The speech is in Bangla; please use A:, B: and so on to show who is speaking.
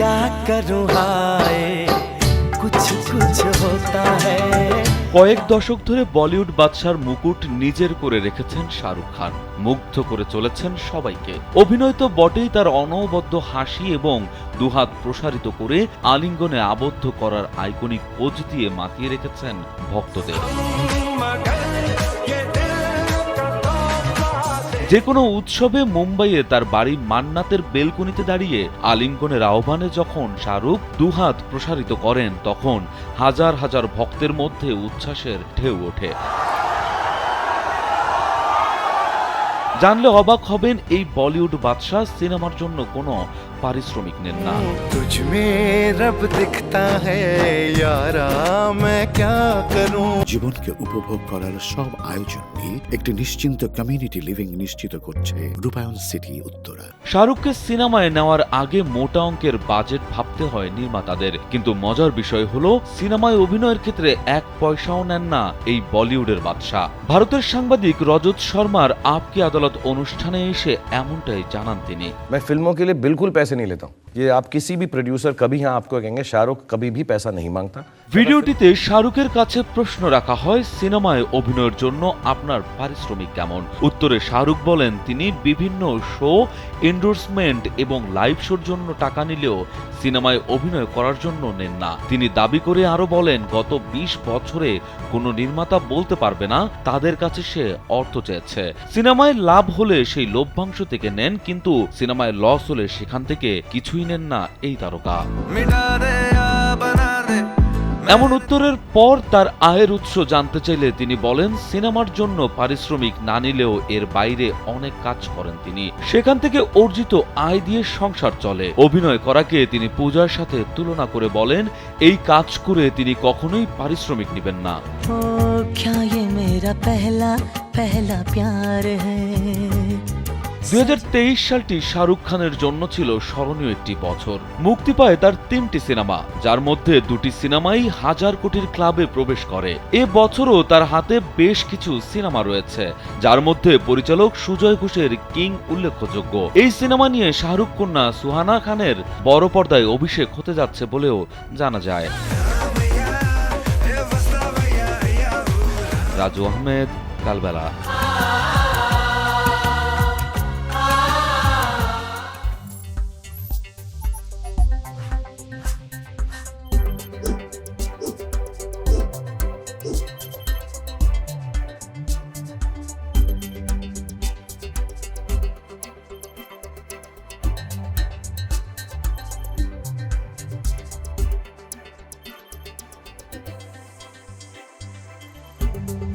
A: क्या करूँ हाय कुछ कुछ होता है
B: কয়েক দশক ধরে বলিউড বাদশার মুকুট নিজের করে রেখেছেন শাহরুখ খান মুগ্ধ করে চলেছেন সবাইকে অভিনয় তো বটেই তার অনবদ্য হাসি এবং দুহাত প্রসারিত করে আলিঙ্গনে আবদ্ধ করার আইকনিক পোজ দিয়ে মাতিয়ে রেখেছেন ভক্তদের যে কোনো উৎসবে মুম্বাইয়ে তার বাড়ি মান্নাতের বেলকুনিতে দাঁড়িয়ে আলিঙ্গনের আহ্বানে যখন শাহরুখ দুহাত প্রসারিত করেন, তখন হাজার হাজার ভক্তের মধ্যে উচ্ছ্বাসের ঢেউ ওঠে। জানলে অবাক হবেন, এই বলিউড বাদশাহ সিনেমার জন্য কোনো পারিশ্রমিক নেন না।
A: তুঝ রব দিখতা
C: জীবনকে উপভোগ করার সব আয়োজন নিয়ে একটি নিশ্চিন্ত কমিউনিটি লিভিং নিশ্চিত করছে রূপায়ণ সিটি উত্তরা
B: শাহরুখকে সিনেমায় নেওয়ার আগে মোটা অঙ্কের বাজেট ভাবতে হয় নির্মাতাদের কিন্তু মজার বিষয় হলো সিনেমায় অভিনয়ের ক্ষেত্রে এক পয়সাও নেন না এই বলিউডের বাদশাহ ভারতের সাংবাদিক রজত শর্মার আপকি আদালত অনুষ্ঠানে এসে এমনটাই জানান তিনি
D: मैं फिल्मों के लिए बिल्कुल पैसे नहीं लेता हूँ যে আপ কিসি ভি প্রোডিউসার কবি হ্যাঁ আপকো কেঙ্গে শাহরুখ কবি ভি পয়সা নেই মাংতা
B: ভিডিওটিতে শাহরুখের কাছে প্রশ্ন রাখা হয়, সিনেমায় অভিনয়ের জন্য আপনার পারিশ্রমিক কেমন? উত্তরে শাহরুখ বলেন, তিনি বিভিন্ন শো এন্ডোর্সমেন্ট এবং লাইভ শোর জন্য টাকা নিলেও সিনেমায় অভিনয় করার জন্য নেন না। তিনি দাবি করে আরও বলেন, গত ২০ বছরে কোনো নির্মাতা বলতে পারবে না, তাদের কাছে সে অর্থ চেয়েছে। সিনেমায় লাভ হলে সেই লভ্যাংশ থেকে নেন, কিন্তু সিনেমায় লস হলে সেখান থেকে কিছুই নেন না এই তারকা
A: मिटा दे या बना दे
B: এমন উত্তরের পর তার আয়ের উৎস জানতে চাইলে তিনি বলেন সিনেমার জন্য পারিশ্রমিক না নিলেও এর বাইরে অনেক কাজ করেন তিনি সেখান থেকে অর্জিত আয় দিয়ে সংসার চলে অভিনয় করাকে তিনি পূজার সাথে তুলনা করে বলেন এই কাজ করে তিনি কখনোই পারিশ্রমিক নেবেন না
E: ओ क्या ये मेरा पहला पहला प्यार है
B: দুই হাজার তেইশ সালটি শাহরুখ খানের জন্য ছিল স্মরণীয় একটি বছর। মুক্তি পায় তার তিনটি সিনেমা, যার মধ্যে দুটি সিনেমাই হাজার কোটির ক্লাবে প্রবেশ করে। এ বছরও তার হাতে বেশ কিছু সিনেমা রয়েছে, যার মধ্যে পরিচালক সুজয় ঘোষের কিং উল্লেখযোগ্য। এই সিনেমা নিয়ে শাহরুখ কন্যা সুহানা খানের বড় পর্দায় অভিষেক হতে যাচ্ছে বলেও জানা যায়। রাজু আহমেদ, কালবেলা। thank you